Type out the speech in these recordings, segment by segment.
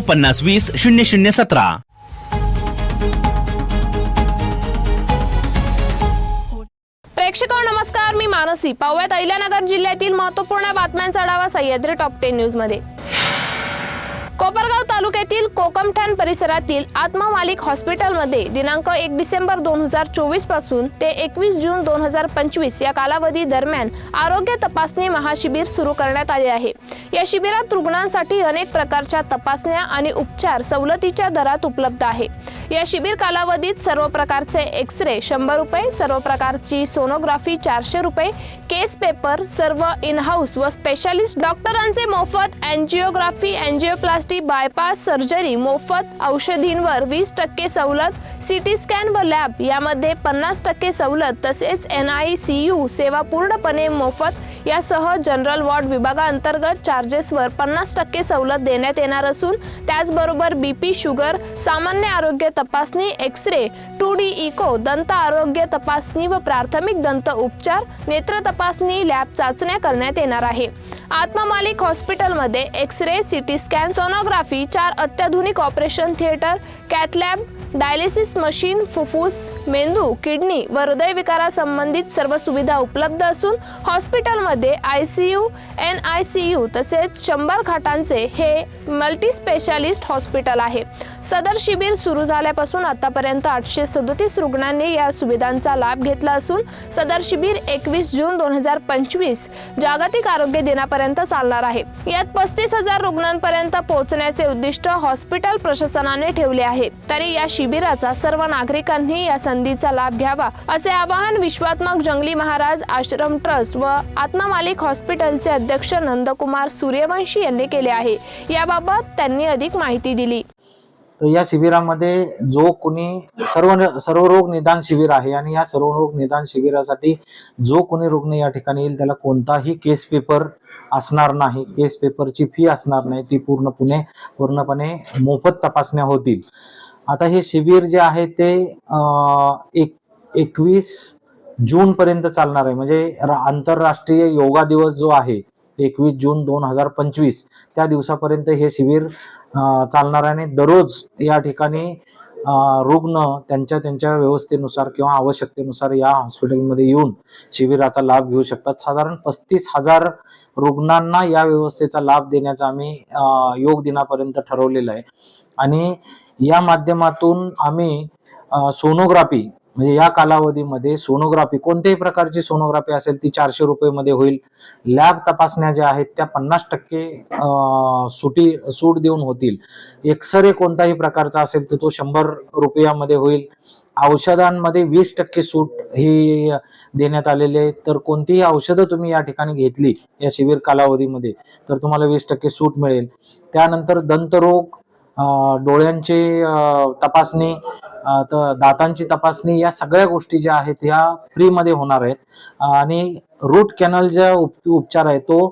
पन्नास वीस शून्य शून्य सतरा. प्रेक्षक नमस्कार. मी मानसी. पाहूयात अहिल्यानगर जिल्ह्यातील महत्त्वपूर्ण बातम्यांचा आढावा सह्याद्री टॉप टेन न्यूजमध्ये. कोपरगाव तालुक्यातील कोकमठाण परिसरातील आत्मा मालिक हॉस्पिटलमध्ये दिनांक एक डिसेंबर दोन हजार चोवीसपासून ते एकवीस जून दोन हजार पंचवीस या कालावधी दरम्यान आरोग्य तपासणी महाशिबिर सुरू करण्यात आले आहे. या शिबिरात रुग्णांसाठी अनेक प्रकारच्या तपासण्या आणि उपचार सवलतीच्या दरात उपलब्ध आहे. या शिबिर कालावधीत सर्व प्रकारचे एक्स रे शंभर रुपये सर्व प्रकारची सोनोग्राफी चारशे रुपये केस पेपर सर्व इनहाऊस व स्पेशालिस्ट डॉक्टरांचे मोफत अँजिओग्राफी अँजिओप्लास्टी बायपास सर्जरी मोफत औषधींवर वीस टक्के सवलत सिटी स्कॅन व लॅब यामध्ये पन्नास टक्के सवलत तसेच एन आय सी यू सेवा पूर्णपणे मोफत यासह जनरल वॉर्ड विभागाअंतर्गत चार्जेसवर पन्नास टक्के सवलत देण्यात येणार असून त्याचबरोबर बी पी शुगर सामान्य आरोग्य तपासणी X ray two D echo दंत आरोग्य तपासणी व प्राथमिक दंत उपचार नेत्र तपासणी लॅब चाचण्या करण्यात येणार आहे. आत्ममालिक हॉस्पिटलमध्ये X ray CT scan sonography चार अत्याधुनिक operation theatre cath lab dialysis machine फुफ्फुस मेंदू किडनी व हृदयविकारासंबंधित सर्व सुविधा उपलब्ध असून हॉस्पिटलमध्ये I C U N I C U तसेच शंभर खाटांचे हे मल्टीस्पेशालिस्ट हॉस्पिटल आहे. सदर शिबिर सुरू झाल्यापासून आतापर्यंत आठशे सदोतीस रुग्णांनी या सुविधांचा लाभ घेतला असून सदर शिबिर एकवीस जून दोन हजार पंचवीस जागतिक आरोग्य दिनापर्यंत चालणार आहे. यात पस्तीस हजार रुग्णांपर्यंत पोहोचण्याचे उद्दिष्ट हॉस्पिटल प्रशासनाने ठेवले आहे. तरी या शिबिराचा सर्व नागरिकांनी या संधीचा लाभ घ्यावा असे आवाहन विश्वात्मक जंगली महाराज आश्रम ट्रस्ट व आत्मा मालिक हॉस्पिटलचे अध्यक्ष नंदकुमार सूर्यवंशी यांनी केले आहे. याबाबत त्यांनी अधिक माहिती दिली. तर या शिबिरामध्ये जो कोणी सर्व सर्व रोग निदान शिबिर आहे आणि या सर्व रोग निदान शिबिरासाठी जो कोणी रुग्ण या ठिकाणी येईल त्याला कोणताही केस पेपर असणार नाही. केस पेपरची फी असणार नाही. ती पूर्ण पुणे पूर्णपणे मोफत तपासण्या होतील. आता हे शिबिर जे आहे ते एक एकवीस जून पर्यंत चालणार आहे. म्हणजे रा- आंतरराष्ट्रीय योगा दिवस जो आहे एकवीस जून दोन हजार पंचवीस त्या दिवसापर्यंत हे शिबिर चालणार आहे आणि दररोज या ठिकाणी रुग्ण त्यांच्या त्यांच्या व्यवस्थेनुसार किंवा आवश्यकतेनुसार या हॉस्पिटलमध्ये येऊन शिबिराचा लाभ घेऊ शकतात. साधारण पस्तीस हजार रुग्णांना या व्यवस्थेचा लाभ देण्याचा आम्ही योग दिनापर्यंत ठरवलेलं आहे. आणि या माध्यमातून आम्ही सोनोग्राफी म्हणजे या कालावधीमध्ये सोनोग्राफी कोणत्याही प्रकारची सोनोग्राफी असेल ती चारशे रुपयेमध्ये होईल. लॅब तपासण्या ज्या आहेत त्या पन्नास टक्के सुटी सूट देऊन होतील. एक्सरे कोणताही प्रकारचा असेल तर तो शंभर रुपयामध्ये होईल. औषधांमध्ये वीस टक्के सूट ही देण्यात आलेली आहे तर कोणतीही औषधं तुम्ही या ठिकाणी घेतली या शिबिर कालावधीमध्ये तर तुम्हाला वीस टक्के सूट मिळेल. त्यानंतर दंतरोग डोळ्यांचे डोळ्यांची तपासणी तर दातांची तपासणी या सगळ्या गोष्टी ज्या आहेत ह्या फ्रीमध्ये होणार आहेत. आणि रूट कॅनल ज्या उप उपचार आहे तो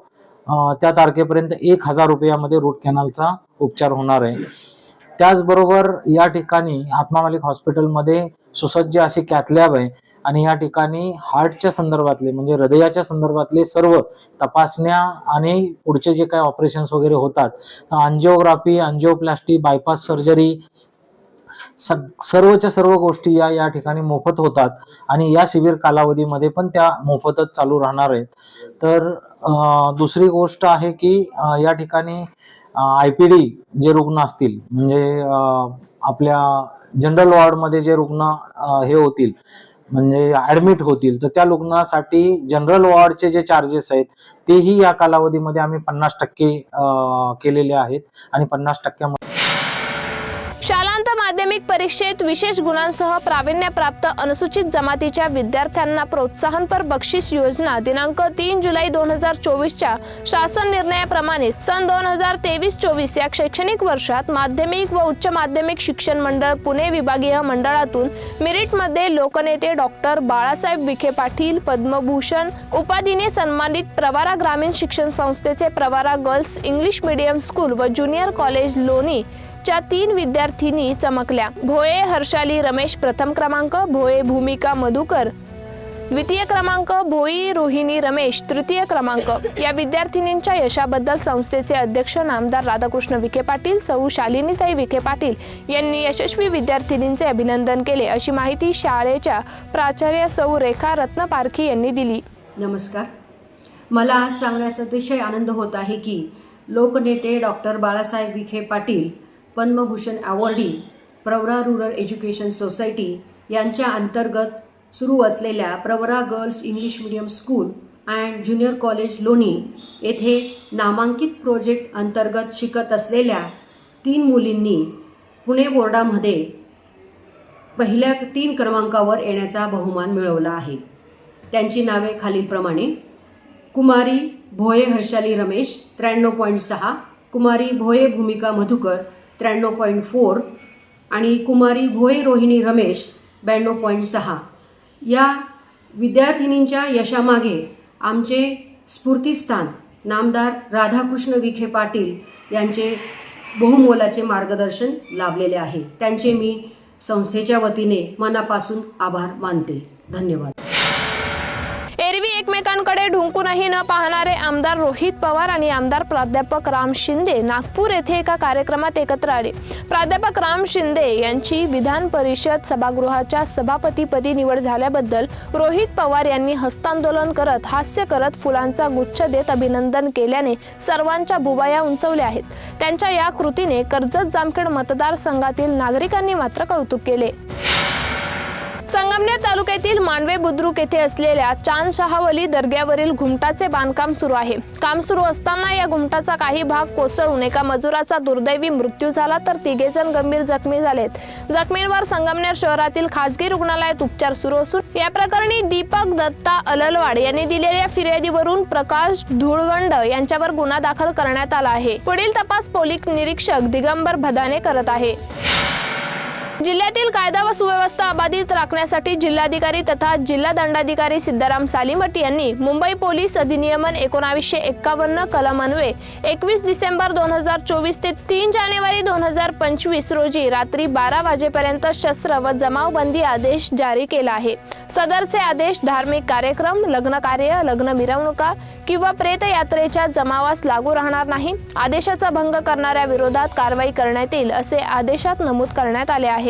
त्या तारखेपर्यंत एक हजार रुपयामध्ये रूट कॅनलचा उपचार होणार आहे. त्याचबरोबर या ठिकाणी आत्मा मालिक हॉस्पिटलमध्ये सुसज्ज अशी कॅथलॅब आहे आणि या ठिकाणी हार्टच्या संदर्भातले म्हणजे हृदयाच्या संदर्भातले सर्व तपासण्या आणि पुढचे जे काही ऑपरेशन्स वगैरे होतात अंजिओग्राफी अंजिओप्लास्टी बायपास सर्जरी सग सर्वच्या सर्व गोष्टी या या ठिकाणी मोफत होतात. आणि या शिबिर कालावधीमध्ये पण त्या मोफतच चालू राहणार आहेत. तर दुसरी गोष्ट आहे की या ठिकाणी आय पी डी जे रुग्ण असतील म्हणजे आपल्या जनरल वॉर्डमध्ये जे रुग्ण हे होतील म्हणजे ऍडमिट होतील तर त्या रुग्णासाठी जनरल वॉर्डचे जे चार्जेस आहेत तेही या कालावधीमध्ये आम्ही पन्नास टक्के केलेले आहेत. आणि पन्नास टक्क्यामध्ये माध्यमिक परीक्षेत विशेष गुणांसह प्रावीण्यप्राप्त अनुसूचित जमातीच्या विद्यार्थ्यांना प्रोत्साहनपर बक्षीस योजना दिनांक तीन जुलै दोन हजार चोवीसच्या शासन निर्णयाप्रमाणे सन दोन हजार तेवीस चोवीस या शैक्षणिक वर्षात माध्यमिक व उच्च माध्यमिक शिक्षण मंडळ पुणे विभागीय मंडळातून मिरिटमध्ये लोकनेते डॉक्टर बाळासाहेब विखे पाटील पद्मभूषण उपाधीने सन्मानित प्रवारा ग्रामीण शिक्षण संस्थेचे Pravara girls English medium school व ज्युनियर कॉलेज लोणी च्या तीन विद्यार्थिनी चमकल्या. भोये हर्षाली रमेश प्रथम क्रमांक भोये भूमिका मधुकर. द्वितीय क्रमांक भोई रोहिणी रमेश तृतीय क्रमांक. या विद्यार्थिनींच्या यशाबद्दल संस्थेचे अध्यक्ष नामदार राधाकृष्ण विखे पाटील सौ शालिनीताई विखे पाटील यांनी यशस्वी विद्यार्थिनींचे अभिनंदन केले अशी माहिती शाळेच्या प्राचार्य सौ रेखा रत्नपारखी यांनी दिली. नमस्कार. मला आज सांगण्यास अतिशय आनंद होत आहे की लोकनेते doctor Balasaheb Vikhe Patil Padma Bhushan awardee Pravara rural education society यांच्या अंतर्गत सुरू असलेल्या Pravara girls English medium school and junior college Loni येथे नामांकित प्रोजेक्ट अंतर्गत शिकत असलेल्या तीन मुलींनी पुणे बोर्डामध्ये पहिल्या तीन क्रमांकावर येण्याचा बहुमान मिळवला आहे. त्यांची नावे खालीलप्रमाणे कुमारी भोये हर्षाली रमेश त्र्याण्णव पॉईंट सहा कुमारी भोये भूमिका मधुकर त्र्याण्णव पॉईंट फोर आणि कुमारी भोये रोहिणी रमेश ब्याण्णव पॉईंट सहा. या विद्यार्थिनींच्या यशामागे आमचे स्फूर्तिस्थान नामदार राधाकृष्ण विखे पाटील यांचे बहुमोलाचे मार्गदर्शन लाभलेले आहे. त्यांचे मी संस्थेच्या वतीने मनापासून आभार मानते. धन्यवाद. एकमेकांकडे ढुंकूनही न पाहणारे आमदार रोहित पवार आणि आमदार प्राध्यापक राम शिंदे नागपूर येथे एका कार्यक्रमात एकत्र आले. प्राध्यापक राम शिंदे यांची विधान परिषद सभागृहाच्या सभापतीपदी निवड झाल्याबद्दल रोहित पवार यांनी हस्तांदोलन करत हास्य करत फुलांचा गुच्छ देत अभिनंदन केल्याने सर्वांच्या बुबाया उंचवल्या आहेत. त्यांच्या या कृतीने कर्जत जामखेड मतदारसंघातील नागरिकांनी मात्र कौतुक केले. संगमनेर तालुक्यातील मानवे बुद्रुक येथे असलेल्या चांद शहावली दर्ग्यावरील घुमटाचे बांधकाम सुरू आहे. काम सुरू असताना या घुमटाचा काही भाग कोसळून एका मजुराचा दुर्दैवी मृत्यू झाला तर तिघे जण गंभीर जखमी झालेत. जखमींवर संगमनेर शहरातील खासगी रुग्णालयात उपचार सुरू असून या प्रकरणी दीपक दत्ता अललवाड यांनी दिलेल्या फिर्यादीवरून प्रकाश धुळगंड यांच्यावर गुन्हा दाखल करण्यात आला आहे. पुढील तपास पोलीस निरीक्षक दिगंबर भदाने करत आहे. जिल्ह्यातील कायदा व सुव्यवस्था अबाधित राखण्यासाठी जिल्हाधिकारी तथा जिल्हा दंडाधिकारी सिद्धाराम सालिमठ यांनी मुंबई पोलीस अधिनियमन एकोणावीसशे एक्कावन्न कलम अन्वये एकवीस डिसेंबर दोन हजार चोवीस ते तीन जानेवारी दोन हजार पंचवीस रोजी रात्री बारा वाजेपर्यंत शस्त्र व जमावबंदी आदेश जारी केला आहे. सदरचे आदेश धार्मिक कार्यक्रम लग्न कार्य लग्न मिरवणुका किंवा प्रेतयात्रेच्या जमावास लागू राहणार नाही. आदेशाचा भंग करणाऱ्या विरोधात कारवाई करण्यात येईल असे आदेशात नमूद करण्यात आले आहे.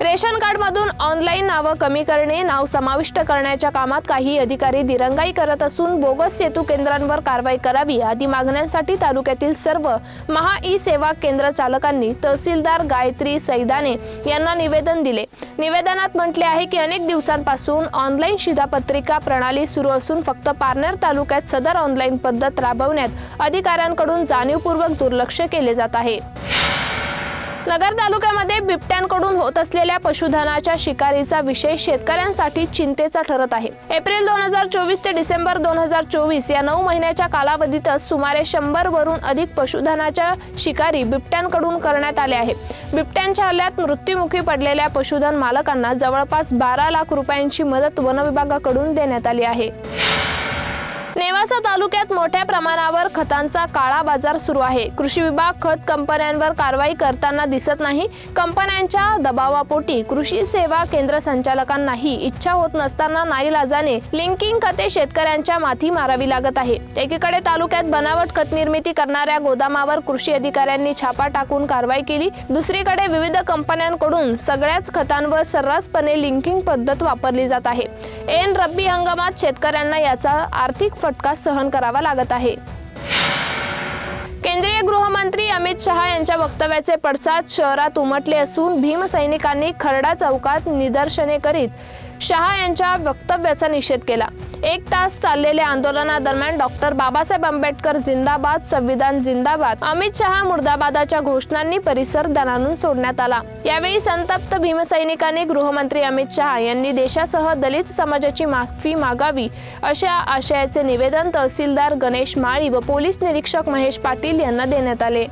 रेशन कार्ड मधून ऑनलाईन नावं कमी करणे नाव समाविष्ट करण्याच्या कामात काही अधिकारी दिरंगाई करत असून बोगस सेतू केंद्रांवर कारवाई करावी आदी मागण्यांसाठी तालुक्यातील सर्व महा ई सेवा केंद्र चालकांनी तहसीलदार गायत्री सैदाने यांना निवेदन दिले. निवेदनात म्हटले आहे की अनेक दिवसांपासून ऑनलाईन शिधापत्रिका प्रणाली सुरू असून फक्त पारनेर तालुक्यात सदर ऑनलाईन पद्धत राबवण्यात अधिकाऱ्यांकडून जाणीवपूर्वक दुर्लक्ष केले जात आहे. नगर तालुक्यामध्ये बिबट्यांकडून होत असलेल्या पशुधनाच्या शिकारीचा विषय शेतकऱ्यांसाठी चिंतेचा ठरत आहे. एप्रिल दोन हजार चोवीस ते डिसेंबर दोन हजार चोवीस या नऊ महिन्याच्या कालावधीतच सुमारे शंभर वरून अधिक पशुधनाच्या शिकारी बिबट्यांकडून करण्यात आले आहे बिबट्यांच्या हल्ल्यात मृत्युमुखी पडलेल्या पशुधन मालकांना जवळपास बारा लाख रुपयांची मदत वनविभागाकडून देण्यात आली आहे. नेवासा तालुक्यात मोठ्या प्रमाणावर खतांचा काळा बाजार सुरू आहे. कृषी विभाग खत कंपन्यांवर कारवाई करताना दिसत नाही. कंपन्यांच्या दबावापोटी कृषी सेवा केंद्र संचालकांनाही इच्छा होत नसताना नाईलाजाने लिंकिंग खते शेतकऱ्यांच्या माथी मारावी लागत आहे. एकीकडे तालुक्यात बनावट खत निर्मिती करणाऱ्या गोदामावर कृषी अधिकाऱ्यांनी छापा टाकून कारवाई केली. दुसरीकडे विविध कंपन्यांकडून सगळ्याच खतांवर सर्रासपणे लिंकिंग पद्धत वापरली जात आहे. ऐन रब्बी हंगामात शेतकऱ्यांना याचा आर्थिक फटका सहन करावा लागत आहे. केंद्रीय गृहमंत्री अमित शहा यांच्या वक्तव्याचे पडसाद शहरात उमटले असून भीमसैनिकांनी खरडा चौकात निदर्शने करीत शहा यांच्या वक्तव्याचा निषेध केला. एक तास चाललेल्या आंदोलनादरम्यान डॉक्टर बाबासाहेब आंबेडकर जिंदाबाद संविधान जिंदाबाद अमित शहा मुर्दाबादाच्या घोषणांनी परिसर दणानून सोडण्यात आला. यावेळी संतप्त भीमसैनिकांनी गृहमंत्री अमित शहा यांनी देशासह दलित समाजाची माफी मागावी अशा आशयाचे निवेदन तहसीलदार गणेश माळी व पोलीस निरीक्षक महेश पाटील यांना देण्यात आले.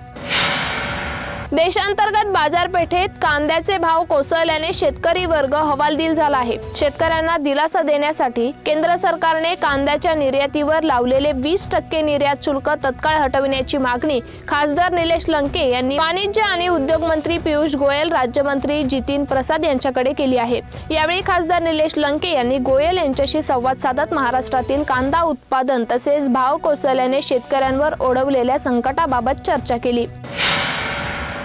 देशांतर्गत बाजारपेठेत कांद्याचे भाव कोसळल्याने शेतकरी वर्ग हवालदिल झाला आहे. शेतकऱ्यांना दिलासा देण्यासाठी केंद्र सरकारने कांद्याच्या निर्यातीवर लावलेले वीस टक्के निर्यात शुल्क तत्काळ हटविण्याची मागणी खासदार निलेश लंके यांनी वाणिज्य आणि उद्योग मंत्री पियुष गोयल राज्यमंत्री जितीन प्रसाद यांच्याकडे केली आहे. यावेळी खासदार निलेश लंके यांनी गोयल यांच्याशी संवाद साधत महाराष्ट्रातील कांदा उत्पादन तसेच भाव कोसळल्याने शेतकऱ्यांवर ओढवलेल्या संकटाबाबत चर्चा केली.